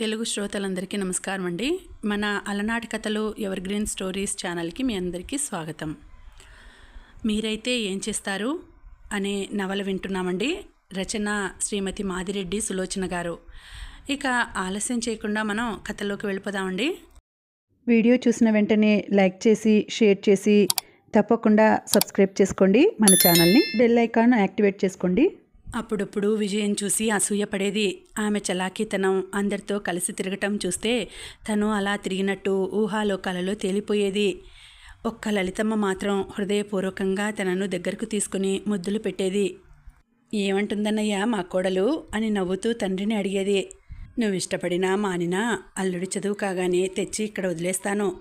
తెలుగు శ్రోతలందరికీ నమస్కారం అండి మన అలనాటి కథలు ఎవర్ గ్రీన్ స్టోరీస్ ఛానల్కి మీ అందరికీ స్వాగతం. మీరైతే ఏం చేస్తారు? అనే నవల వింటున్నామండి. రచన శ్రీమతి మాదిరెడ్డి సులోచన గారు. ఇక ఆలస్యం చేయకుండా మనం కథలోకి వెళ్ళిపోదామండి. వీడియో చూసిన వెంటనే లైక్ చేసి షేర్ చేసి తప్పకుండా సబ్స్క్రైబ్ చేసుకోండి. మన ఛానల్ని బెల్ ఐకాన్ యాక్టివేట్ చేసుకోండి. అప్పుడప్పుడు విజయం చూసి అసూయపడేది ఆమె చలాకీతనం అందరితో కలిసి తిరగటం చూస్తే తను అలా తిరిగినట్టు ఊహాలోకాలలో తేలిపోయేది. ఒక్క లలితమ్మ మాత్రం హృదయపూర్వకంగా తనను దగ్గరకు తీసుకుని ముద్దులు పెట్టేది. ఏమంటుందన్నయ్యా మా కోడలు? అని నవ్వుతూ తండ్రిని అడిగేది. నువ్వు ఇష్టపడినా మానినా అల్లుడి చదువు కాగానే తెచ్చి ఇక్కడ వదిలేస్తాను.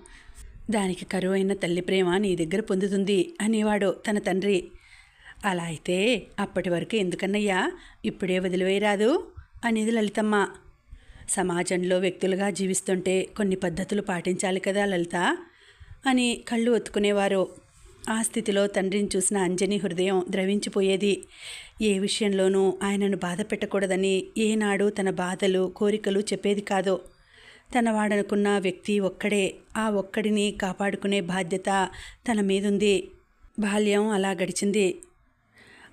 దానికి కరువైన తల్లి ప్రేమ నీ దగ్గర పొందుతుంది అనేవాడు తన తండ్రి. అలా అయితే అప్పటి వరకు ఎందుకన్నయ్యా? ఇప్పుడే వదిలివేయరాదు? అనేది లలితమ్మ. సమాజంలో వ్యక్తులుగా జీవిస్తుంటే కొన్ని పద్ధతులు పాటించాలి కదా లలిత అని కళ్ళు ఒత్తుకునేవారు. ఆ స్థితిలో తండ్రిని చూసిన అంజని హృదయం ద్రవించిపోయేది. ఏ విషయంలోనూ ఆయనను బాధ పెట్టకూడదని ఏనాడు తన బాధలు కోరికలు చెప్పేది కాదు. తన వాడనుకున్న వ్యక్తి ఒక్కడే ఆ ఒక్కడిని కాపాడుకునే బాధ్యత తన మీదుంది. బాల్యం అలా గడిచింది.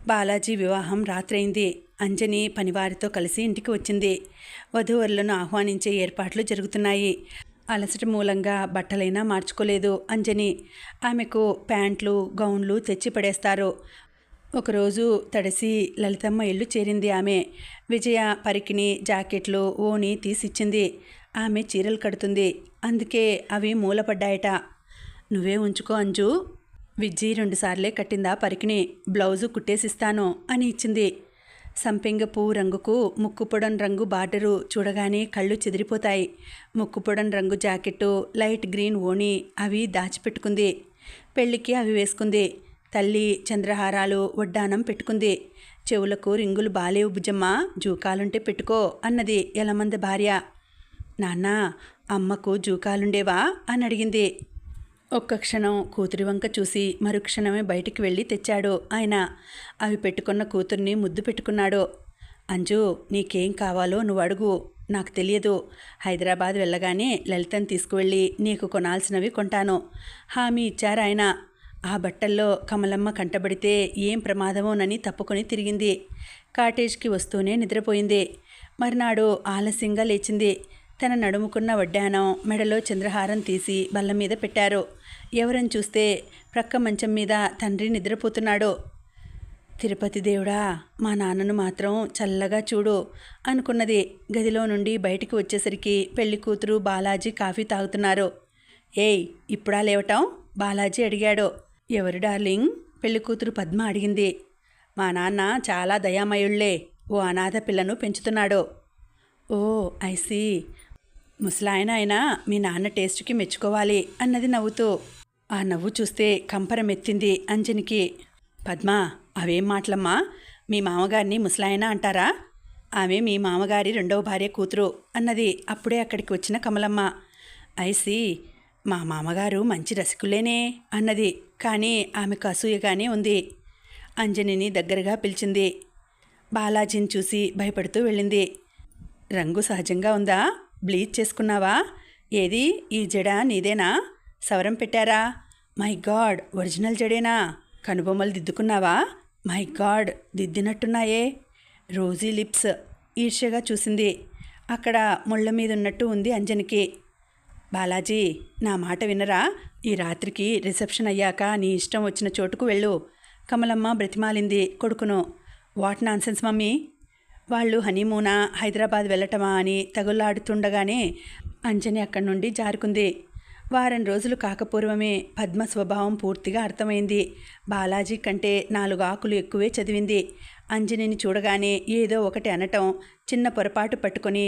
బాలాజీ వివాహం రాత్రైంది. అంజని పనివారితో కలిసి ఇంటికి వచ్చింది. వధూవరులను ఆహ్వానించే ఏర్పాట్లు జరుగుతున్నాయి. అలసట మూలంగా బట్టలైనా మార్చుకోలేదు అంజని. ఆమెకు ప్యాంట్లు గౌన్లు తెచ్చి పడేస్తారు. ఒకరోజు తడిసి లలితమ్మ ఇల్లు చేరింది ఆమె. విజయ పరికిణి జాకెట్లు ఓని తీసిచ్చింది. ఆమె చీరలు కడుతుంది. అందుకే అవి మూలపడ్డాయట. నువ్వే ఉంచుకో అంజు. విజ్జి రెండుసార్లే కట్టిందా పరికిని బ్లౌజు కుట్టేసిస్తాను అని ఇచ్చింది. సంపెంగ పువ్వు రంగుకు ముక్కుపొడన్ రంగు బార్డరు చూడగానే కళ్ళు చెదిరిపోతాయి. ముక్కుపొడన్ రంగు జాకెట్టు లైట్ గ్రీన్ ఓణి అవి దాచిపెట్టుకుంది. పెళ్ళికి అవి వేసుకుంది. తల్లి చంద్రహారాలు వడ్డానం పెట్టుకుంది. చెవులకు రింగులు బాలేవు భుజమ్మ జూకాలుంటే పెట్టుకో అన్నది ఎలమంద భార్య. నాన్న అమ్మకు జూకాలుండేవా? అని అడిగింది ఒక్క క్షణం కూతురి వంక చూసి మరుక్షణమే బయటికి వెళ్ళి తెచ్చాడు ఆయన. అవి పెట్టుకున్న కూతుర్ని ముద్దు పెట్టుకున్నాడు. అంజు నీకేం కావాలో నువ్వు అడుగు. నాకు తెలియదు. హైదరాబాద్ వెళ్ళగానే లలితను తీసుకువెళ్ళి నీకు కొనాల్సినవి కొంటాను. హామీ ఇచ్చారు ఆయన. ఆ బట్టల్లో కమలమ్మ కంటబడితే ఏం ప్రమాదమోనని తప్పుకొని తిరిగింది. కాటేజ్కి వస్తూనే నిద్రపోయింది. మర్నాడు ఆలస్యంగా లేచింది. తన నడుముకున్న వడ్డానం మెడలో చంద్రహారం తీసి బల్ల మీద పెట్టారు. ఎవరని చూస్తే ప్రక్క మంచం మీద తండ్రి నిద్రపోతున్నాడు. తిరుపతి దేవుడా మా నాన్నను మాత్రం చల్లగా చూడు అనుకున్నది గదిలో నుండి బయటికి వచ్చేసరికి పెళ్ళి కూతురు బాలాజీ కాఫీ తాగుతున్నారు. ఏయ్ ఇప్పుడా లేవటం? బాలాజీ అడిగాడు. ఎవరు డార్లింగ్? పెళ్ళి కూతురు పద్మ అడిగింది. మా నాన్న చాలా దయామయుళ్ళే ఓ అనాథ పిల్లను పెంచుతున్నాడు. ఓ ఐసీ ముసలాయన అయినా మీ నాన్న టేస్ట్కి మెచ్చుకోవాలి అన్నది నవ్వుతూ ఆ నవ్వు చూస్తే కంపరమెత్తింది అంజనికి. పద్మ అవేం మాటలమ్మా? మీ మామగారిని ముసలాయన అంటారా? ఆమె మీ మామగారి రెండవ భార్య కూతురు అన్నది అప్పుడే అక్కడికి వచ్చిన కమలమ్మ. ఐసి మా మామగారు మంచి రసికులేనే అన్నది కానీ ఆమెకు అసూయగానే ఉంది. అంజనిని దగ్గరగా పిలిచింది. బాలాజీని చూసి భయపడుతూ వెళ్ళింది. రంగు సహజంగా ఉందా? బ్లీచ్ చేసుకున్నావా? ఏది? ఈ జడ నీదేనా? సవరం పెట్టారా? మై గాడ్ ఒరిజినల్ జడేనా? కనుబొమ్మలు దిద్దుకున్నావా? మై గాడ్ దిద్దినట్టున్నాయే. రోజీ లిప్స్ ఈర్ష్యగా చూసింది. అక్కడ ముళ్ళ మీద ఉన్నట్టు ఉంది అంజనికి. బాలాజీ నా మాట వినరా? ఈ రాత్రికి రిసెప్షన్ అయ్యాక నీ ఇష్టం వచ్చిన చోటుకు వెళ్ళు. కమలమ్మ బ్రతిమాలింది కొడుకును. What nonsense mummy? వాళ్ళు హనీమూనా హైదరాబాద్ వెళ్ళటమా అని తగులాడుతుండగానే అంజని అక్కడి నుండి జారుకుంది. వారం రోజులు కాకపూర్వమే పద్మ స్వభావం పూర్తిగా అర్థమైంది. బాలాజీ కంటే నాలుగు ఆకులు ఎక్కువే చదివింది. అంజనిని చూడగానే ఏదో ఒకటి అనటం చిన్న పొరపాటు పట్టుకొని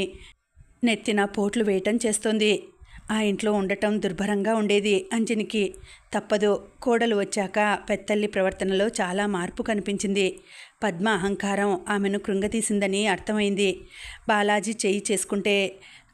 నెత్తిన పోట్లు వేయటం చేస్తోంది. ఆ ఇంట్లో ఉండటం దుర్భరంగా ఉండేది అంజనికి. తప్పదు కోడలు వచ్చాక పెత్తల్లి ప్రవర్తనలో చాలా మార్పు కనిపించింది. పద్మ అహంకారం ఆమెను కృంగతీసిందని అర్థమైంది. బాలాజీ చేయి చేసుకుంటే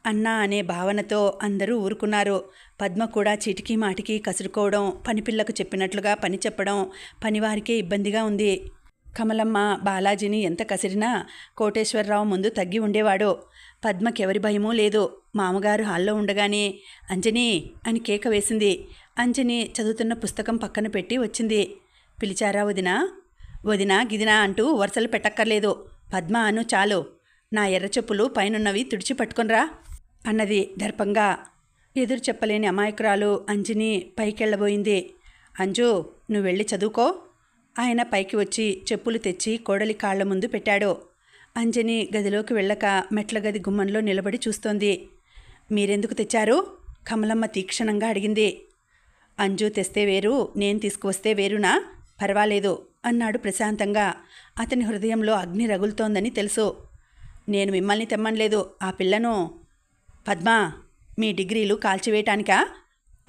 అన్నా అనే భావనతో అందరూ ఊరుకున్నారు. పద్మ కూడా చీటికి మాటికి కసురుకోవడం పనిపిల్లకు చెప్పినట్లుగా పని చెప్పడం పనివారికే ఇబ్బందిగా ఉంది. కమలమ్మ బాలాజీని ఎంత కసిరినా కోటేశ్వరరావు ముందు తగ్గి ఉండేవాడు. పద్మకెవరి భయమూ లేదు. మామగారు హాల్లో ఉండగానే అంజని అని కేక వేసింది. అంజని చదువుతున్న పుస్తకం పక్కన పెట్టి వచ్చింది. పిలిచారా వదినా? వదినా గిదినా అంటూ వరుసలు పెట్టక్కర్లేదు. పద్మ అను చాలు. నా ఎర్ర చెప్పులు పైనున్నవి తుడిచి పట్టుకొనరా అన్నది దర్పంగా. ఎదురు చెప్పలేని అమాయకురాలు అంజని పైకెళ్ళబోయింది. అంజు నువ్వు వెళ్ళి చదువుకో. ఆయన పైకి వచ్చి చెప్పులు తెచ్చి కోడలి కాళ్ళ ముందు పెట్టాడు. అంజని గదిలోకి వెళ్ళక మెట్ల గది గుమ్మంలో నిలబడి చూస్తోంది. మీరెందుకు తెచ్చారు? కమలమ్మ తీక్షణంగా అడిగింది. అంజు తెస్తే వేరు నేను తీసుకువస్తే వేరునా? పర్వాలేదు అన్నాడు ప్రశాంతంగా. అతని హృదయంలో అగ్ని రగులుతోందని తెలుసు. నేను మిమ్మల్ని తెమ్మనలేదు ఆ పిల్లను. పద్మా మీ డిగ్రీలు కాల్చివేయటానికా?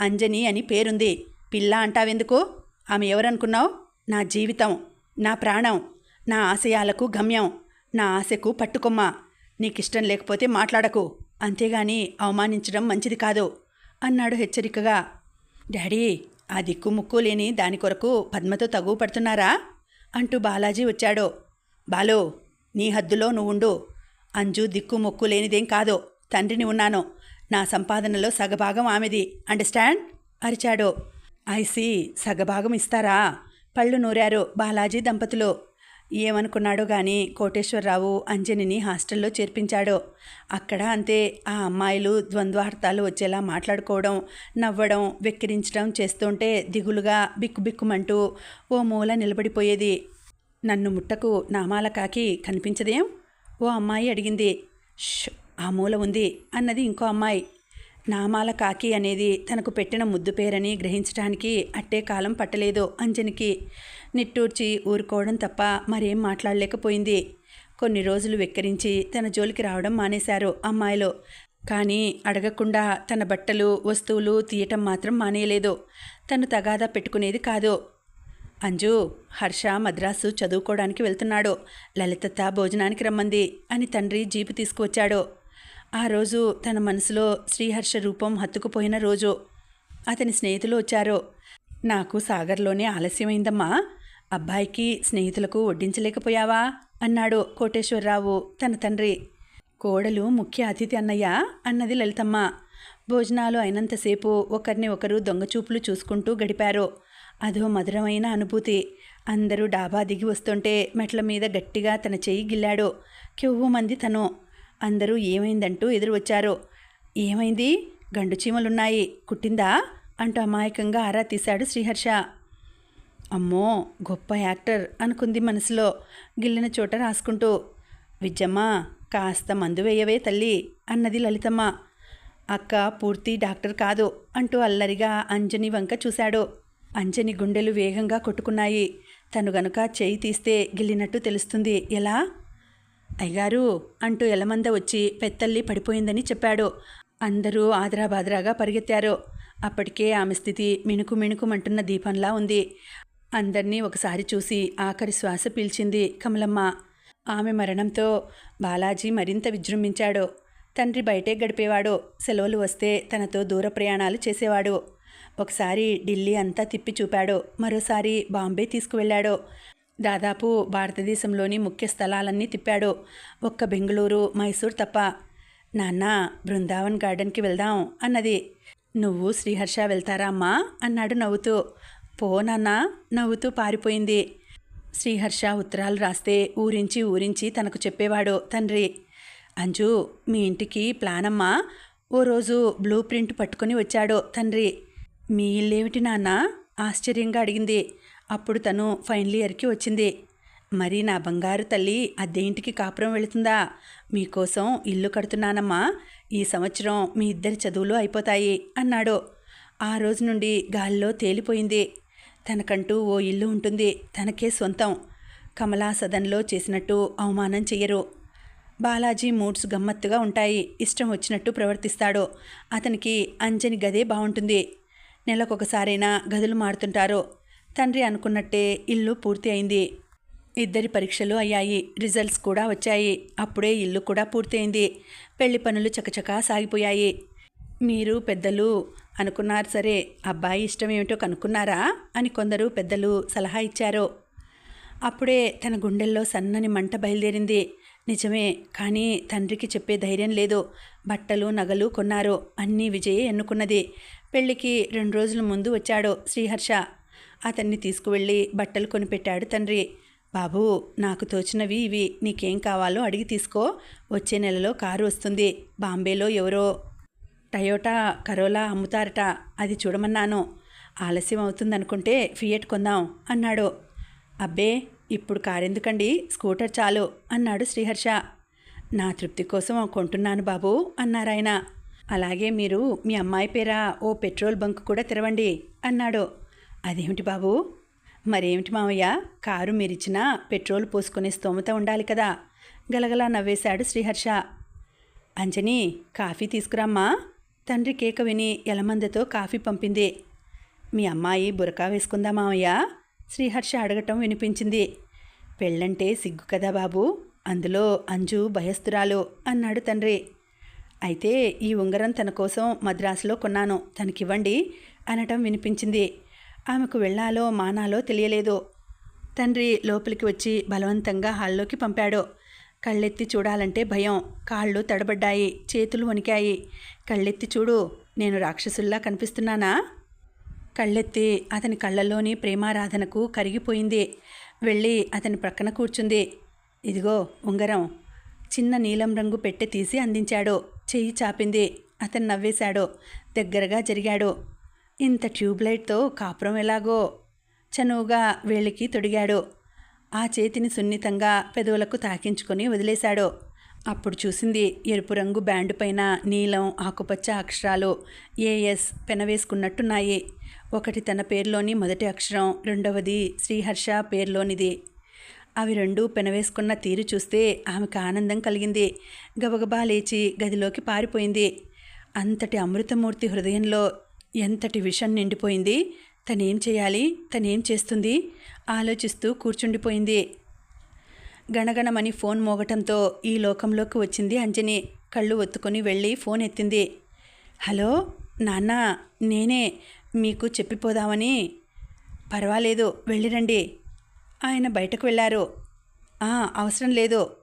అంజని అని పేరుంది. పిల్ల అంటావెందుకు? ఆమె ఎవరనుకున్నావు? నా జీవితం నా ప్రాణం నా ఆశయాలకు గమ్యం నా ఆశకు పట్టుకొమ్మ. నీకిష్టం లేకపోతే మాట్లాడకు. అంతేగాని అవమానించడం మంచిది కాదు అన్నాడు హెచ్చరికగా. డాడీ ఆ దిక్కు ముక్కు లేని దాని కొరకు పద్మతో తగువ పడుతున్నారా? అంటూ బాలాజీ వచ్చాడు. బాలు నీ హద్దులో నువ్వుండు. అంజు దిక్కు ముక్కు లేనిదేం కాదు. తండ్రిని ఉన్నాను. నా సంపాదనలో సగభాగం ఆమెది. అండర్స్టాండ్? అరిచాడు. ఐసి సగభాగం ఇస్తారా? పళ్ళు నూరారు బాలాజీ దంపతులు. ఏమనుకున్నాడో గాని కోటేశ్వరరావు అంజనిని హాస్టల్లో చేర్పించాడు. అక్కడ అంతే ఆ అమ్మాయిలు ద్వంద్వార్థాలు వచ్చేలా మాట్లాడుకోవడం నవ్వడం వెక్కిరించడం చేస్తుంటే దిగులుగా బిక్కుబిక్కుమంటూ ఓ మూల నిలబడిపోయేది. నన్ను ముట్టకు నామాల కాకి కనిపించదేం? ఓ అమ్మాయి అడిగింది. ష్ ఆ మూల ఉంది అన్నది ఇంకో అమ్మాయి. నామాల కాకి అనేది తనకు పెట్టిన ముద్దు పేరని గ్రహించడానికి అట్టే కాలం పట్టలేదు అంజనికి. నిట్టూర్చి ఊరుకోవడం తప్ప మరేం మాట్లాడలేకపోయింది. కొన్ని రోజులు వెక్కిరించి తన జోలికి రావడం మానేశారు అమ్మాయిలు. కానీ అడగకుండా తన బట్టలు వస్తువులు తీయటం మాత్రం మానేయలేదు. తను తగాదా పెట్టుకునేది కాదు. అంజు హర్ష మద్రాసు చదువుకోవడానికి వెళ్తున్నాడు. లలితత్త భోజనానికి రమ్మంది అని తండ్రి జీపు తీసుకువచ్చాడు. ఆ రోజు తన మనసులో శ్రీహర్ష రూపం హత్తుకుపోయిన రోజు అతని స్నేహితులు వచ్చారు. నాకు సాగర్లోనే ఆలస్యమైందమ్మా. అబ్బాయికి స్నేహితులకు వడ్డించలేకపోయావా? అన్నాడు కోటేశ్వరరావు తన తండ్రి. కోడలు ముఖ్య అతిథి అన్నయ్య అన్నది లలితమ్మ. భోజనాలు అయినంతసేపు ఒకరిని ఒకరు దొంగచూపులు చూసుకుంటూ గడిపారు. అదో మధురమైన అనుభూతి. అందరూ డాబా దిగి వస్తుంటే మెట్ల మీద గట్టిగా తన చెయ్యి గిల్లాడు. కెవ్వు మంది తను. అందరూ ఏమైందంటూ ఎదురు వచ్చారు ఏమైంది? గండు చీమలున్నాయి. కుట్టిందా? అంటూ అమాయకంగా ఆరా తీశాడు శ్రీహర్ష. అమ్మో గొప్ప యాక్టర్ అనుకుంది మనసులో గిల్లిన చోట రాసుకుంటూ. విజ్జమ్మ కాస్త మందు వేయవే తల్లి అన్నది లలితమ్మ. అక్క పూర్తి డాక్టర్ కాదు అంటూ అల్లరిగా అంజని వంక చూశాడు. అంజని గుండెలు వేగంగా కొట్టుకున్నాయి. తను గనుక చేయి తీస్తే గిల్లినట్టు తెలుస్తుంది. ఎలా? అయ్యగారు అంటూ ఎలమంద వచ్చి పెత్తల్లి పడిపోయిందని చెప్పాడు. అందరూ ఆదరాబాదరాగా పరిగెత్తారు. అప్పటికే ఆమె స్థితి మిణుకు మిణుకుమంటున్న దీపంలా ఉంది. అందర్నీ ఒకసారి చూసి ఆఖరి శ్వాస పీల్చింది కమలమ్మ. ఆమె మరణంతో బాలాజీ మరింత విజృంభించాడు. తండ్రి బయటే గడిపేవాడు. సెలవులు వస్తే తనతో దూర ప్రయాణాలు చేసేవాడు. ఒకసారి ఢిల్లీ అంతా తిప్పి చూపాడు. మరోసారి బాంబే తీసుకువెళ్ళాడు. దాదాపు భారతదేశంలోని ముఖ్య స్థలాలన్నీ తిప్పాడు. ఒక్క బెంగళూరు మైసూర్ తప్ప. నాన్న బృందావన్ గార్డెన్కి వెళ్దాం అన్నది. నువ్వు శ్రీహర్ష వెళ్తారా అమ్మా? అన్నాడు నవ్వుతూ. పో నాన్న నవ్వుతూ పారిపోయింది. శ్రీహర్ష ఉత్తరాలు రాస్తే ఊరించి ఊరించి తనకు చెప్పేవాడు తండ్రి. అంజు మీ ఇంటికి ప్లాన్ అమ్మా ఓ రోజు బ్లూ ప్రింట్ పట్టుకొని వచ్చాడు తండ్రి. మీ ఇల్లేమిటి నాన్న? ఆశ్చర్యంగా అడిగింది. అప్పుడు తను ఫైనల్ ఇయర్కి వచ్చింది. మరి నా బంగారు తల్లి అద్దె ఇంటికి కాపురం వెళుతుందా? మీకోసం ఇల్లు కడుతున్నానమ్మా. ఈ సంవత్సరం మీ ఇద్దరి చదువులు అయిపోతాయి అన్నాడు. ఆ రోజు నుండి గాల్లో తేలిపోయింది. తనకంటూ ఓ ఇల్లు ఉంటుంది. తనకే సొంతం. కమలా సదన్లో చేసినట్టు అవమానం చెయ్యరు. బాలాజీ మూడ్స్ గమ్మత్తుగా ఉంటాయి. ఇష్టం వచ్చినట్టు ప్రవర్తిస్తాడు. అతనికి అంజని గదే బాగుంటుంది నెలకొకసారైనా గదులు మారుతుంటారు. తండ్రి అనుకున్నట్టే ఇల్లు పూర్తి అయింది. ఇద్దరి పరీక్షలు అయ్యాయి. రిజల్ట్స్ కూడా వచ్చాయి. అప్పుడే ఇల్లు కూడా పూర్తయింది. పెళ్ళి పనులు చకచకా సాగిపోయాయి. మీరు పెద్దలు అనుకున్నారు సరే అబ్బాయి ఇష్టం ఏమిటో కనుక్కున్నారా అని కొందరు పెద్దలు సలహా ఇచ్చారు. అప్పుడే తన గుండెల్లో సన్నని మంట బయలుదేరింది. నిజమే కానీ తండ్రికి చెప్పే ధైర్యం లేదు. బట్టలు నగలు కొన్నారు. అన్నీ విజయే ఎన్నుకున్నది. పెళ్ళికి రెండు రోజుల ముందు వచ్చాడు శ్రీహర్ష. అతన్ని తీసుకువెళ్ళి బట్టలు కొనిపెట్టాడు తండ్రి. బాబు నాకు తోచినవి ఇవి. నీకేం కావాలో అడిగి తీసుకో. వచ్చే నెలలో కారు వస్తుంది. బాంబేలో ఎవరో టయోటా కరోలా అమ్ముతారట. అది చూడమన్నాను. ఆలస్యం అవుతుందనుకుంటే ఫియట్ కొందాం అన్నాడు. అబ్బే ఇప్పుడు కారెందుకండి? స్కూటర్ చాలు అన్నాడు శ్రీహర్ష. నా తృప్తి కోసం కొంటున్నాను బాబు అన్నారాయన. అలాగే మీరు మీ అమ్మాయి పేర ఓ పెట్రోల్ బంక్ కూడా తెరవండి అన్నాడు. అదేమిటి బాబు? మరేమిటి మావయ్య? కారు మీరిచ్చినా పెట్రోల్ పోసుకునే స్తోమత ఉండాలి కదా. గలగలా నవ్వేశాడు శ్రీహర్ష. అంజని కాఫీ తీసుకురామ్మా. తండ్రి కేక విని ఎలమందతో కాఫీ పంపింది. మీ అమ్మాయి బురకా వేసుకుందా మావయ్య? శ్రీహర్ష అడగటం వినిపించింది. పెళ్ళంటే సిగ్గు కదా బాబు? అందులో అంజు భయస్తురాలు అన్నాడు తండ్రి. అయితే ఈ ఉంగరం తన కోసం మద్రాసులో కొన్నాను. తనకివ్వండి అనటం వినిపించింది. ఆమెకు వెళ్ళాలో మానాలో తెలియలేదు. తండ్రి లోపలికి వచ్చి బలవంతంగా హాల్లోకి పంపాడు. కళ్ళెత్తి చూడాలంటే భయం. కాళ్ళు తడబడ్డాయి. చేతులు వణికాయి. కళ్ళెత్తి చూడు నేను రాక్షసుల్లా కనిపిస్తున్నానా? కళ్ళెత్తి అతని కళ్ళల్లోని ప్రేమారాధనకు కరిగిపోయింది. వెళ్ళి అతని ప్రక్కన కూర్చుంది. ఇదిగో ఉంగరం. చిన్న నీలం రంగు పెట్టె తీసి అందించాడు. చెయ్యి చాపింది. అతను నవ్వేశాడు. దగ్గరగా జరిగాడు. ఇంత ట్యూబ్లైట్తో కాపురం ఎలాగో? చనువుగా వేలికి తొడిగాడు. ఆ చేతిని సున్నితంగా పెదవులకు తాకించుకొని వదిలేశాడు. అప్పుడు చూసింది ఎరుపు రంగు బ్యాండు పైన నీలం ఆకుపచ్చ అక్షరాలు ఏఎస్ పెనవేసుకున్నట్టున్నాయి. ఒకటి తన పేరులోని మొదటి అక్షరం రెండవది శ్రీహర్ష పేరులోనిది. అవి రెండు పెనవేసుకున్న తీరు చూస్తే ఆమెకు ఆనందం కలిగింది. గబగబా లేచి గదిలోకి పారిపోయింది. అంతటి అమృతమూర్తి హృదయంలో ఎంతటి విషం నిండిపోయింది? తనేం చేయాలి? తనేం చేస్తుంది? ఆలోచిస్తూ కూర్చుండిపోయింది. గణగణమని ఫోన్ మోగటంతో ఈ లోకంలోకి వచ్చింది అంజని. కళ్ళు ఒత్తుకొని వెళ్ళి ఫోన్ ఎత్తింది. హలో నాన్న నేనే. మీకు చెప్పిపోదామని. పర్వాలేదు వెళ్ళిరండి. ఆయన బయటకు వెళ్ళారు. "ఆ, అవసరం లేదు.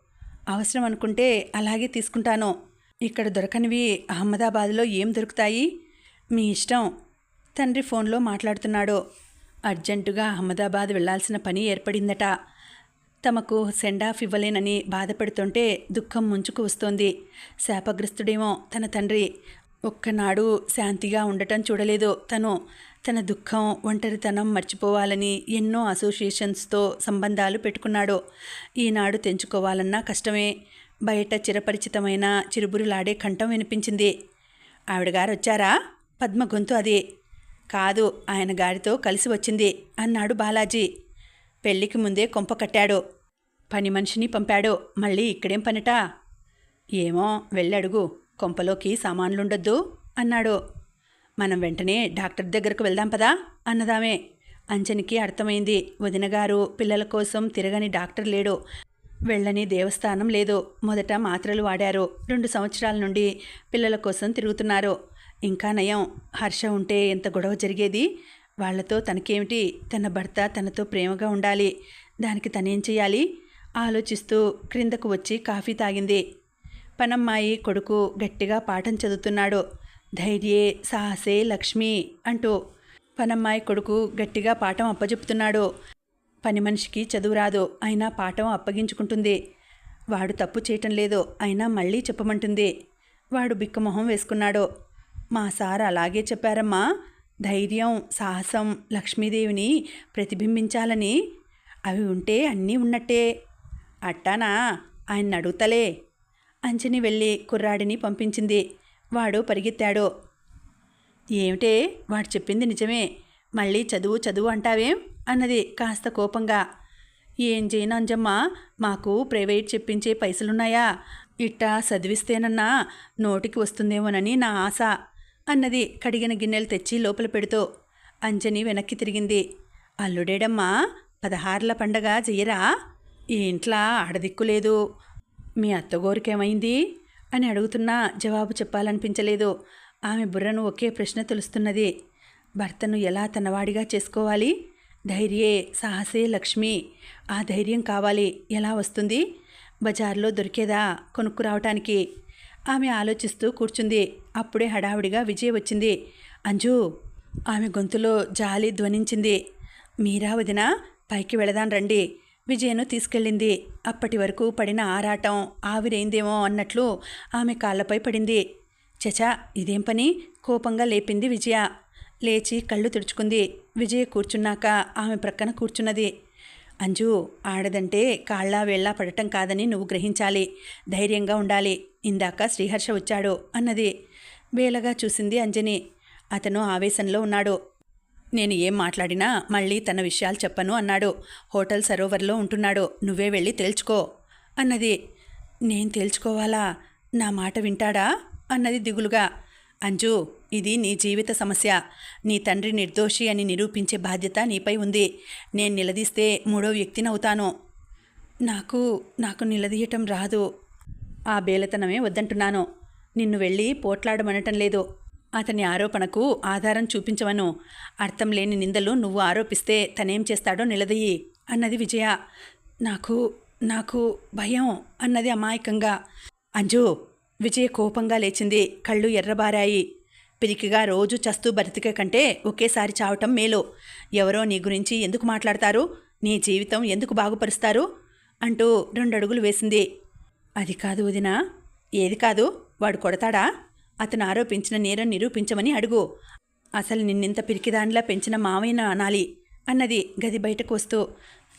అవసరం అనుకుంటే అలాగే తీసుకుంటాను. ఇక్కడ దొరకనివి అహ్మదాబాద్లో ఏం దొరుకుతాయి? మీ ఇష్టం. తండ్రి ఫోన్లో మాట్లాడుతున్నాడు. అర్జెంటుగా అహ్మదాబాద్ వెళ్ళాల్సిన పని ఏర్పడిందట. తమకు సెండ్ ఆఫ్ ఇవ్వలేనని బాధపడుతుంటే దుఃఖం ముంచుకు వస్తోంది. శాపగ్రస్తుడేమో తన తండ్రి. ఒక్కనాడు శాంతిగా ఉండటం చూడలేదు తను. తన దుఃఖం ఒంటరితనం మర్చిపోవాలని ఎన్నో అసోసియేషన్స్తో సంబంధాలు పెట్టుకున్నాడు. ఈనాడు తెంచుకోవాలన్నా కష్టమే. బయట చిరపరిచితమైన చిరుబురులాడే కంఠం వినిపించింది. ఆవిడగారు వచ్చారా పద్మ గొంతు అది. కాదు ఆయన గారితో కలిసి వచ్చింది అన్నాడు బాలాజీ. పెళ్ళికి ముందే కొంప కట్టాడు. పని మనిషిని పంపాడు. మళ్ళీ ఇక్కడేం పనిట? ఏమో వెళ్ళడుగు. కొంపలోకి సామాన్లుండొద్దు అన్నాడు. మనం వెంటనే డాక్టర్ దగ్గరకు వెళ్దాం పదా అన్నదామే. అంజనికి అర్థమైంది. వదినగారు పిల్లల కోసం తిరగని డాక్టర్ లేడు. వెళ్ళని దేవస్థానం లేదు. మొదట మాత్రలు వాడారు. రెండు సంవత్సరాల నుండి పిల్లల కోసం తిరుగుతున్నారు. ఇంకా నయం హర్ష ఉంటే ఎంత గొడవ జరిగేది? వాళ్ళతో తనకేమిటి? తన భర్త తనతో ప్రేమగా ఉండాలి. దానికి తనేం చేయాలి ఆలోచిస్తూ క్రిందకు వచ్చి కాఫీ తాగింది. పనమ్మాయి కొడుకు గట్టిగా పాఠం చదువుతున్నాడు. ధైర్యే సాహసే లక్ష్మి అంటూ పనమ్మాయి కొడుకు గట్టిగా పాఠం అప్పజెపుతున్నాడు. పని మనిషికి చదువు రాదు అయినా పాఠం అప్పగించుకుంటుంది. వాడు తప్పు చేయటం లేదు అయినా మళ్ళీ చెప్పమంటుంది. వాడు బిక్కమొహం వేసుకున్నాడు. మా సార్ అలాగే చెప్పారమ్మా. ధైర్యం సాహసం లక్ష్మీదేవిని ప్రతిబింబించాలని. అవి ఉంటే అన్నీ ఉన్నట్టే. అట్టానా? ఆయన అడుగుతలే. అంజని వెళ్ళి కుర్రాడిని పంపించింది. వాడు పరిగెత్తాడు. ఏమిటే? వాడు చెప్పింది నిజమే. మళ్ళీ చదువు చదువు అంటావేం? అన్నది కాస్త కోపంగా. ఏం చేయను అంజమ్మ? మాకు ప్రైవేట్ చెప్పించే పైసలున్నాయా? ఇట్టా చదివిస్తేనన్నా నోటికి వస్తుందేమోనని నా ఆశ. అన్నది కడిగిన గిన్నెలు తెచ్చి లోపల పెడుతూ అంజని వెనక్కి తిరిగింది. అల్లుడేడమ్మా పదహార్ల పండగ చెయ్యరా ఈ ఇంట్లో ఆడదిక్కు లేదు. మీ అత్తగోరికేమైంది? అని అడుగుతున్నా జవాబు చెప్పాలనిపించలేదు. ఆమె బుర్రను ఒకే ప్రశ్న తెలుస్తున్నది. భర్తను ఎలా తనవాడిగా చేసుకోవాలి? ధైర్యే సాహసే లక్ష్మి. ఆ ధైర్యం కావాలి. ఎలా వస్తుంది? బజార్లో దొరికేదా కొనుక్కు రావటానికి? ఆమె ఆలోచిస్తూ కూర్చుంది. అప్పుడే హడావుడిగా విజయ్ వచ్చింది. అంజు ఆమె గొంతులో జాలి ధ్వనించింది. మీరా వదిన పైకి వెళదాం రండి. విజయను తీసుకెళ్ళింది. అప్పటి వరకు పడిన ఆరాటం ఆవిరైందేమో అన్నట్లు ఆమె కాళ్ళపై పడింది. చచా ఇదేం పని? కోపంగా లేపింది విజయ. లేచి కళ్ళు తుడుచుకుంది. విజయ కూర్చున్నాక ఆమె ప్రక్కన కూర్చున్నది. అంజు ఆడదంటే కాళ్ళ వేళ్ళ పడటం కాదని నువ్వు గ్రహించాలి. ధైర్యంగా ఉండాలి. ఇందాక శ్రీహర్ష వచ్చాడు అన్నది. వేలగా చూసింది అంజని. అతను ఆవేశంలో ఉన్నాడు. నేను ఏం మాట్లాడినా మళ్ళీ తన విషయాలు చెప్పను అన్నాడు. హోటల్ సరోవర్లో ఉంటున్నాడు. నువ్వే వెళ్ళి తేల్చుకో అన్నది. నేను తేల్చుకోవాలా? నా మాట వింటాడా? అన్నది దిగులుగా. అంజు ఇది నీ జీవిత సమస్య. నీ తండ్రి నిర్దోషి అని నిరూపించే బాధ్యత నీపై ఉంది. నేను నిలదీస్తే మూడో వ్యక్తిని అవుతాను నాకు నాకు నిలదీయటం రాదు. ఆ బేలతనమే వద్దంటున్నాను. నిన్ను వెళ్ళి పోట్లాడమనటం లేదు. అతని ఆరోపణకు ఆధారం చూపించవను అర్థం లేని నిందలు నువ్వు ఆరోపిస్తే తనేం చేస్తాడో నిలదయ్యి అన్నది విజయ. నాకు నాకు భయం అన్నది అమాయకంగా. అంజు విజయ కోపంగా లేచింది. కళ్ళు ఎర్రబారాయి. పిరికిగా రోజు చస్తూ బ్రతికే కంటే ఒకేసారి చావటం మేలు. ఎవరో నీ గురించి ఎందుకు మాట్లాడతారు? నీ జీవితం ఎందుకు బాగుపరుస్తారు? అంటూ రెండు అడుగులు వేసింది. అది కాదు వదినా. ఏది కాదు? వాడు కొడతాడా? అతను ఆరోపించిన నేరం నిరూపించమని అడుగు. అసలు నిన్నింత పిరికిదానిలా పెంచిన మావయ్యన అనాలి అన్నది గది బయటకు వస్తూ.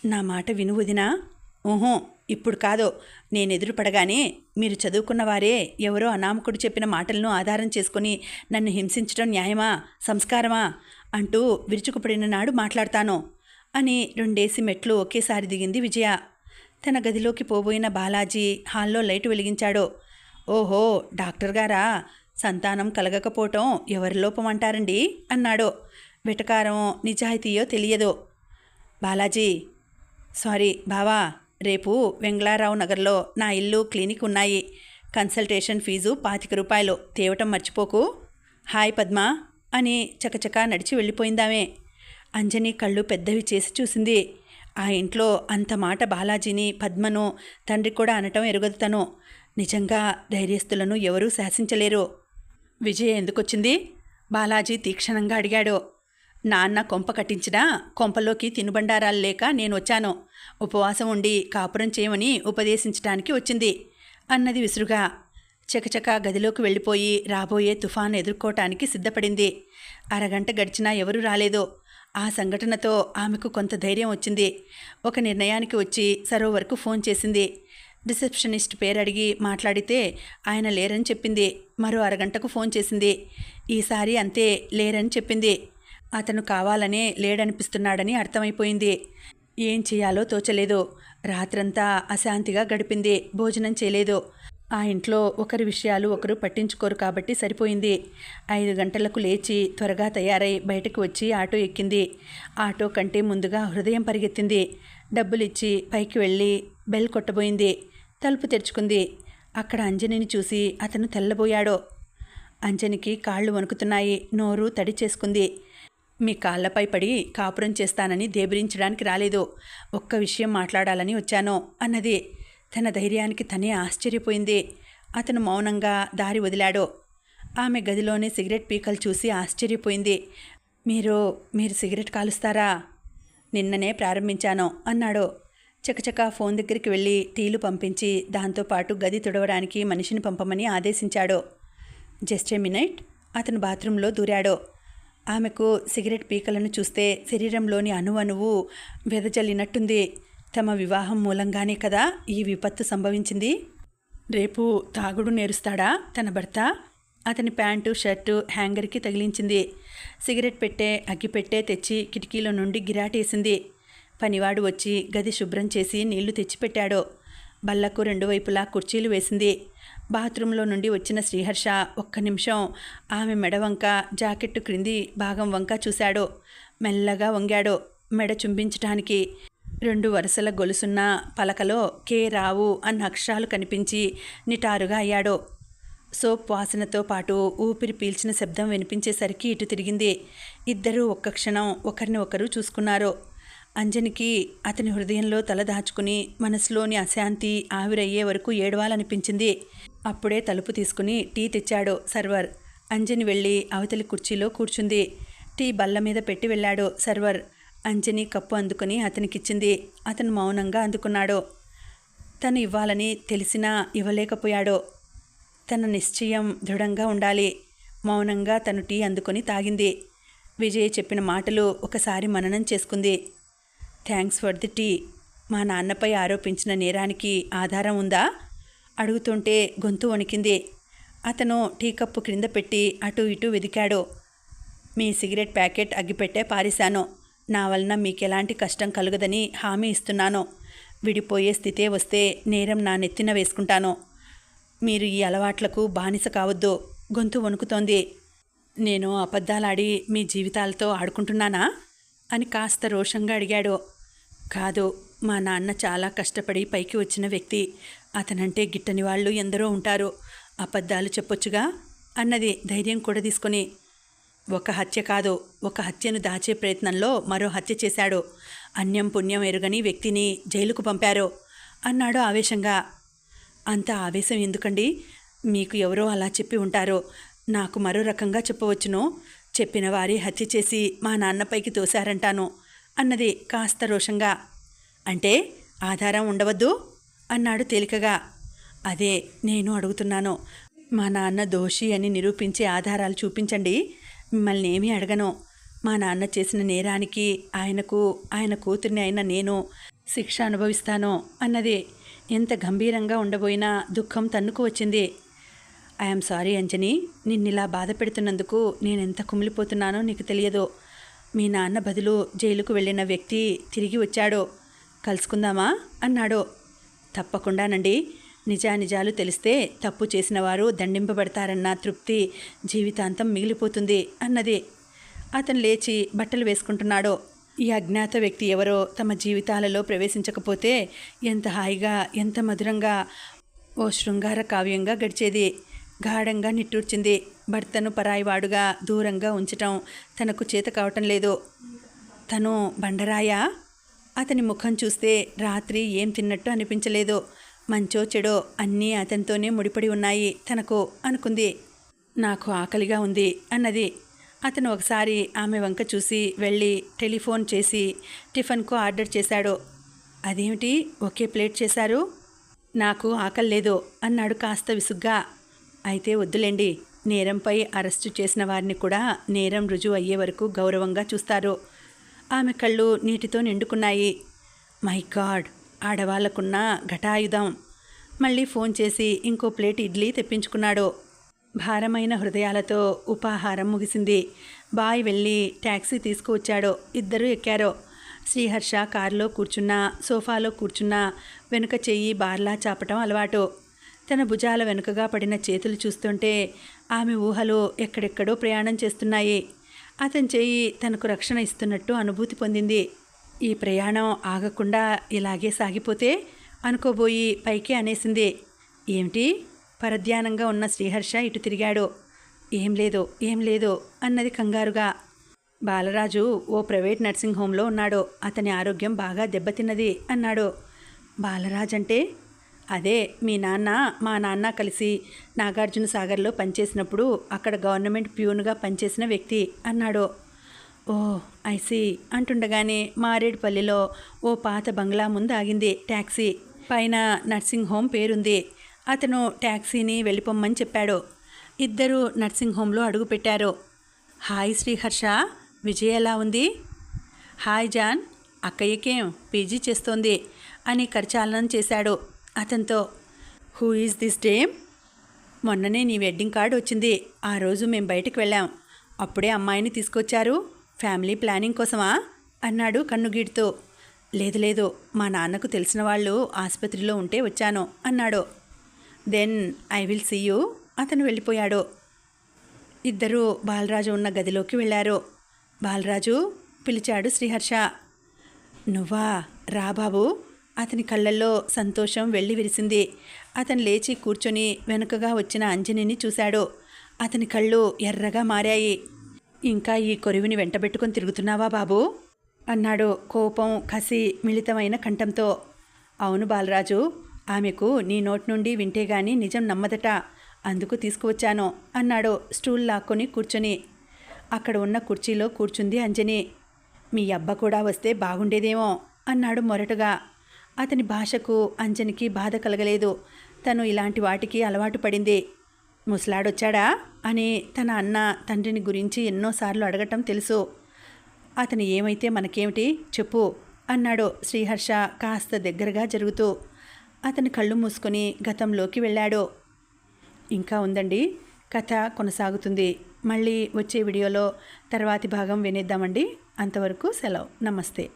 నా మాట విను వదినా. ఊహో ఇప్పుడు కాదు. నేను ఎదురుపడగానే మీరు చదువుకున్న వారే ఎవరో అనామకుడు చెప్పిన మాటలను ఆధారం చేసుకుని నన్ను హింసించడం న్యాయమా? సంస్కారమా? అంటూ విరుచుకుపడిన నాడు మాట్లాడతాను అని రెండేసి మెట్లు ఒకేసారి దిగింది విజయ. తన గదిలోకి పోబోయిన బాలాజీ హాల్లో లైటు వెలిగించాడు. ఓహో డాక్టర్ గారా సంతానం కలగకపోవటం ఎవరి లోపం అంటారండి? అన్నాడు. వెటకారం నిజాయితీయో తెలియదు. బాలాజీ సారీ బావా రేపు వెంగళారావు నగర్లో నా ఇల్లు క్లినిక్ ఉన్నాయి. కన్సల్టేషన్ ఫీజు పాతిక రూపాయలు. తేవటం మర్చిపోకు. హాయ్ పద్మ అని చకచకా నడిచి వెళ్ళిపోయిందామే. అంజని కళ్ళు పెద్దవి చేసి చూసింది. ఆ ఇంట్లో అంత మాట బాలాజీని పద్మను తండ్రి కూడా అనటం ఎరుగదు తను నిజంగా ధైర్యస్తులను ఎవరూ శాసించలేరు. విజయ ఎందుకొచ్చింది? బాలాజీ తీక్షణంగా అడిగాడు. నాన్న కొంప కట్టించినా కొంపలోకి తినుబండారాలు లేక నేను వచ్చాను ఉపవాసం ఉండి కాపురం చేయమని ఉపదేశించడానికి వచ్చింది. అన్నది విసురుగా. చకచక గదిలోకి వెళ్ళిపోయి రాబోయే తుఫాను ఎదుర్కోవటానికి సిద్ధపడింది. అరగంట గడిచినా ఎవరూ రాలేదు. ఆ సంఘటనతో ఆమెకు కొంత ధైర్యం వచ్చింది. ఒక నిర్ణయానికి వచ్చి సరోవర్కు ఫోన్ చేసింది. రిసెప్షనిస్ట్ పేరు అడిగి మాట్లాడితే ఆయన లేరని చెప్పింది. మరో అరగంటకు ఫోన్ చేసింది. ఈసారి అంతే లేరని చెప్పింది. అతను కావాలనే లేడనిపిస్తున్నాడని అర్థమైపోయింది. ఏం చేయాలో తోచలేదు. రాత్రంతా అశాంతిగా గడిపింది. భోజనం చేయలేదు. ఆ ఇంట్లో ఒకరి విషయాలు ఒకరు పట్టించుకోరు కాబట్టి సరిపోయింది. ఐదు గంటలకు లేచి త్వరగా తయారై బయటకు వచ్చి ఆటో ఎక్కింది. ఆటో కంటే ముందుగా హృదయం పరిగెత్తింది. డబ్బులిచ్చి పైకి వెళ్ళి బెల్ కొట్టబోయింది. తలుపు తెరుచుకుంది. అక్కడ అంజనిని చూసి అతను తెల్లబోయాడు. అంజనికి కాళ్ళు వణుకుతున్నాయి. నోరు తడి చేసుకుంది. మీ కాళ్ళపై పడి కాపురం చేస్తానని దేబరించడానికి రాలేదు. ఒక్క విషయం మాట్లాడాలని వచ్చాను అన్నది. తన ధైర్యానికి తనే ఆశ్చర్యపోయింది. అతను మౌనంగా దారి వదిలాడు. ఆమె గదిలోనే సిగరెట్ పీకలు చూసి ఆశ్చర్యపోయింది. మీరు మీరు సిగరెట్ కాలుస్తారా? నిన్ననే ప్రారంభించాను అన్నాడు. చకచకా ఫోన్ దగ్గరికి వెళ్ళి టీలు పంపించి దాంతోపాటు గది తుడవడానికి మనిషిని పంపమని ఆదేశించాడు. జస్ట్ ఏ మినిట్ అతను బాత్రూంలో దూరాడు. ఆమెకు సిగరెట్ పీకలను చూస్తే శరీరంలోని అణువణువు వెదజల్లినట్టుంది. తమ వివాహం మూలంగానే కదా ఈ విపత్తు సంభవించింది? రేపు తాగుడు నేరుస్తాడా తన భర్త? అతని ప్యాంటు షర్టు హ్యాంగర్కి తగిలించింది. సిగరెట్ పెట్టే అగ్గిపెట్టే తెచ్చి కిటికీలో నుండి గిరాటేసింది. పనివాడు వచ్చి గది శుభ్రం చేసి నీళ్ళు తెచ్చిపెట్టాడు. బల్లకు రెండు వైపులా కుర్చీలు వేసింది. బాత్రూంలో నుండి వచ్చిన శ్రీహర్ష ఒక్క నిమిషం ఆమె మెడ వంక జాకెట్టు క్రింది భాగం వంక చూశాడు. మెల్లగా వంగాడు. మెడ చుంబించటానికి రెండు వరుసల గొలుసున్న పలకలో కే రావు అన్న అక్షరాలు కనిపించి నిటారుగా అయ్యాడు. సోప్ వాసనతో పాటు ఊపిరి పీల్చిన శబ్దం వినిపించేసరికి ఇటు తిరిగింది. ఇద్దరూ ఒక్క క్షణం ఒకరిని ఒకరు చూసుకున్నారు. అంజనికి అతని హృదయంలో తలదాచుకుని మనసులోని అశాంతి ఆవిరయ్యే వరకు ఏడవాలనిపించింది. అప్పుడే తలుపు తీసుకుని టీ తెచ్చాడు సర్వర్. అంజని వెళ్ళి అవతలి కుర్చీలో కూర్చుంది. టీ బల్ల మీద పెట్టి వెళ్ళాడు సర్వర్. అంజని కప్పు అందుకుని అతనికిచ్చింది. అతను మౌనంగా అందుకున్నాడు. తను ఇవ్వాలని తెలిసినా ఇవ్వలేకపోయాడు. తన నిశ్చయం దృఢంగా ఉండాలి. మౌనంగా తను టీ అందుకొని తాగింది. విజయ్ చెప్పిన మాటలు ఒకసారి మననం చేసుకుంది. Thanks for the tea. మా నాన్నపై ఆరోపించిన నేరానికి ఆధారం ఉందా? అడుగుతుంటే గొంతు వణికింది. అతను టీ కప్పు క్రింద పెట్టి అటు ఇటు వెదికాడు. మీ సిగరెట్ ప్యాకెట్ అగ్గిపెట్టే పారేశాను. నా వలన మీకు ఎలాంటి కష్టం కలగదని హామీ ఇస్తున్నాను. విడిపోయే స్థితే వస్తే నేరం నా నెత్తిన వేసుకుంటాను. మీరు ఈ అలవాట్లకు బానిస కావద్దు. గొంతు వణుకుతోంది. నేను అబద్ధాలాడి మీ జీవితాలతో ఆడుకుంటున్నానా? అని కాస్త రోషంగా అడిగాడు. కాదు మా నాన్న చాలా కష్టపడి పైకి వచ్చిన వ్యక్తి. అతనంటే గిట్టని వాళ్ళు ఎందరో ఉంటారు. అబద్ధాలు చెప్పొచ్చుగా? అన్నది ధైర్యం కూడా తీసుకొని ఒక హత్య కాదు ఒక హత్యను దాచే ప్రయత్నంలో మరో హత్య చేశాడు. అన్యం పుణ్యం ఎరుగని వ్యక్తిని జైలుకు పంపారు అన్నాడు ఆవేశంగా. అంత ఆవేశం ఎందుకండి? మీకు ఎవరో అలా చెప్పి ఉంటారో. నాకు మరో రకంగా చెప్పవచ్చును. చెప్పిన వారి హత్య చేసి మా నాన్నపైకి తోశారంటాను అన్నది కాస్త రోషంగా. అంటే ఆధారం ఉండవద్దు? అన్నాడు తేలికగా. అదే నేను అడుగుతున్నాను. మా నాన్న దోషి అని నిరూపించే ఆధారాలు చూపించండి. మిమ్మల్ని ఏమీ అడగను. మా నాన్న చేసిన నేరానికి ఆయనకు ఆయన కూతుర్ని అయిన నేను శిక్ష అనుభవిస్తాను అన్నది ఎంత గంభీరంగా ఉండబోయినా దుఃఖం తన్నుకు వచ్చింది. I'm sorry Anjani. నిన్నిలా బాధ పెడుతున్నందుకు నేనెంత కుమిలిపోతున్నానో నీకు తెలియదు. మీ నాన్న బదులు జైలుకు వెళ్ళిన వ్యక్తి తిరిగి వచ్చాడు. కలుసుకుందామా? అన్నాడు. తప్పకుండానండి. నిజానిజాలు తెలిస్తే తప్పు చేసిన వారు దండింపబడతారన్న తృప్తి జీవితాంతం మిగిలిపోతుంది అన్నది. అతను లేచి బట్టలు వేసుకుంటున్నాడో ఈ అజ్ఞాత వ్యక్తి ఎవరో తమ జీవితాలలో ప్రవేశించకపోతే ఎంత హాయిగా ఎంత మధురంగా ఓ శృంగార కావ్యంగా గడిచేది. గాఢంగా నిట్టూర్చింది. భర్తను పరాయివాడుగా దూరంగా ఉంచటం తనకు చేత కావటం లేదు. తను బండరాయా? అతని ముఖం చూస్తే రాత్రి ఏం తిన్నట్టు అనిపించలేదు. మంచో చెడో అన్నీ అతనితోనే ముడిపడి ఉన్నాయి. తనకు అనుకుంది నాకు ఆకలిగా ఉంది అన్నది. అతను ఒకసారి ఆమె వంక చూసి వెళ్ళి టెలిఫోన్ చేసి టిఫిన్కు ఆర్డర్ చేశాడు. అదేమిటి? ఒకే ప్లేట్ చేశారు? నాకు ఆకలి లేదు అన్నాడు కాస్త విసుగ్గా. అయితే వద్దులేండి నేరంపై అరెస్టు చేసిన వారిని కూడా నేరం రుజువు అయ్యే వరకు గౌరవంగా చూస్తారు. ఆమె కళ్ళు నీటితో నిండుకున్నాయి. మై గాడ్ ఆడవాళ్ళకున్న ఘటాయుధం. మళ్ళీ ఫోన్ చేసి ఇంకో ప్లేట్ ఇడ్లీ తెప్పించుకున్నాడు. భారమైన హృదయాలతో ఉపాహారం ముగిసింది. బాయ్ వెళ్ళి ట్యాక్సీ తీసుకువచ్చాడు. ఇద్దరు ఎక్కారు. శ్రీహర్ష కారులో కూర్చున్నా సోఫాలో కూర్చున్నా వెనుక చెయ్యి బార్లా చాపటం అలవాటు. తన భుజాల వెనుకగా పడిన చేతులు చూస్తుంటే ఆమె ఊహలు ఎక్కడెక్కడో ప్రయాణం చేస్తున్నాయి. అతని చెయ్యి తనకు రక్షణ ఇస్తున్నట్టు అనుభూతి పొందింది. ఈ ప్రయాణం ఆగకుండా ఇలాగే సాగిపోతే అనుకోబోయి పైకి అనేసింది. ఏమిటి? పరధ్యానంగా ఉన్న శ్రీహర్ష ఇటు తిరిగాడు. ఏం లేదు ఏం లేదు అన్నది కంగారుగా. బాలరాజు ఓ ప్రైవేట్ నర్సింగ్ హోంలో ఉన్నాడు. అతని ఆరోగ్యం బాగా దెబ్బతిన్నది అన్నాడు. బాలరాజ్ అంటే అదే మీ నాన్న మా నాన్న కలిసి నాగార్జున సాగర్లో పనిచేసినప్పుడు అక్కడ గవర్నమెంట్ ప్యూన్గా పనిచేసిన వ్యక్తి అన్నాడు. ఓ ఐసి అంటుండగానే మారేడుపల్లిలో ఓ పాత బంగ్లా ముందు ఆగింది ట్యాక్సీ పైన నర్సింగ్ హోమ్ పేరుంది. అతను ట్యాక్సీని వెళ్ళిపోమ్మని చెప్పాడు. ఇద్దరు నర్సింగ్ హోమ్లో అడుగుపెట్టారు హాయ్ శ్రీహర్ష విజయ్ ఎలా ఉంది? హాయ్ జాన్ అక్కయ్యకేం పీజీ చేస్తోంది అని కరచాలనం చేశాడు అతనితో. Who is this dame? మొన్ననే నీ వెడ్డింగ్ కార్డు వచ్చింది. ఆ రోజు మేము బయటకు వెళ్ళాం. అప్పుడే అమ్మాయిని తీసుకొచ్చారు. ఫ్యామిలీ ప్లానింగ్ కోసమా? అన్నాడు కన్నుగీడుతూ. లేదు లేదు మా నాన్నకు తెలిసిన వాళ్ళు ఆసుపత్రిలో ఉంటే వచ్చాను అన్నాడు. Then I will see you అతను వెళ్ళిపోయాడు. ఇద్దరూ బాలరాజు ఉన్న గదిలోకి వెళ్ళారు. బాలరాజు పిలిచాడు శ్రీహర్ష. నువ్వా? రా బాబు. అతని కళ్ళల్లో సంతోషం వెళ్ళి విరిసింది. అతను లేచి కూర్చొని వెనుకగా వచ్చిన అంజనిని చూశాడు. అతని కళ్ళు ఎర్రగా మారాయి. ఇంకా ఈ కొరివిని వెంటబెట్టుకొని తిరుగుతున్నావా బాబు? అన్నాడు కోపం కసి మిళితమైన కంఠంతో. అవును బాలరాజు ఆమెకు నీ నోటి నుండి వింటే గాని నిజం నమ్మదట. అందుకు తీసుకువచ్చాను అన్నాడు స్టూల్ లాక్కొని కూర్చొని. అక్కడ ఉన్న కుర్చీలో కూర్చుంది అంజని. మీ అబ్బ కూడా వస్తే బాగుండేదేమో అన్నాడు మొరటుగా. అతని భాషకు అంజనికి బాధ కలగలేదు. తను ఇలాంటి వాటికి అలవాటు పడింది. ముసలాడొచ్చాడా అని తన అన్న తండ్రిని గురించి ఎన్నోసార్లు అడగటం తెలుసు. అతను ఏమైతే మనకేమిటి చెప్పు అన్నాడు శ్రీహర్ష కాస్త దగ్గరగా జరుగుతూ. అతని కళ్ళు మూసుకొని గతంలోకి వెళ్ళాడు. ఇంకా ఉందండి కథ కొనసాగుతుంది. మళ్ళీ వచ్చే వీడియోలో తర్వాతి భాగం వినేద్దామండి. అంతవరకు సెలవు. నమస్తే.